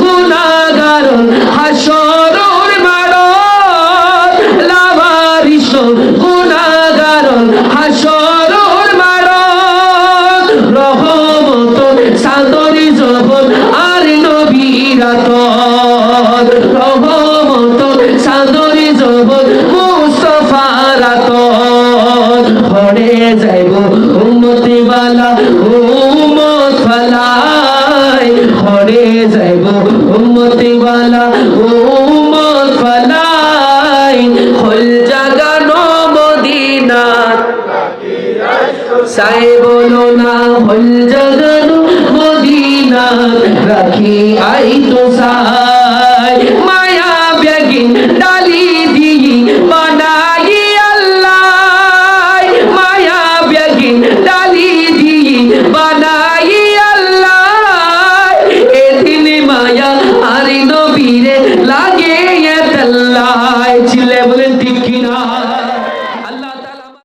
গুনাগার হাসর মাড় লাভারিস গুনাগার হাসরুর মাড় রহমত সাদরি জবন আর নবীরাত রহমত বালা উম্মত ফালাই হল জাগানো মদিনা সাই বলো না, হল জগন মদিনা রাখি আই তো সাই নবীরে লাগে এ তাল্লাই চিল্লে বলেন ঠিক কিনা।